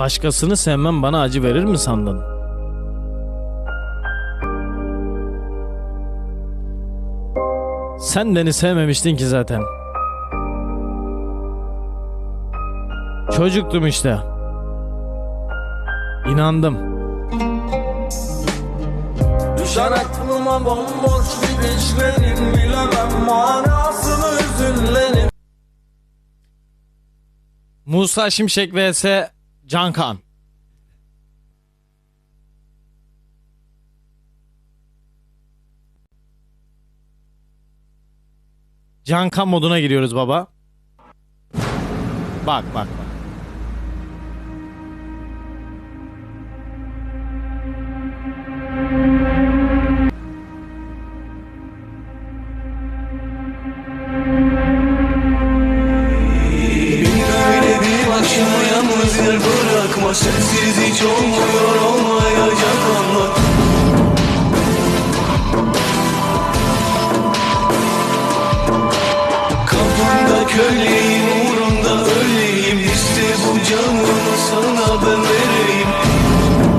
Başkasını sevmem bana acı verir mi sandın? Sen beni sevmemiştin ki zaten. Çocuktum işte. İnandım. Düşer aklıma bomboş gidişlerin Bilemem manasını hüzünlerin Musa Şimşek vs Cankan. Cankan moduna giriyoruz baba. Bak bak bırakma Sensiz hiç olmuyor olmayacak anlat Kafamda köleyim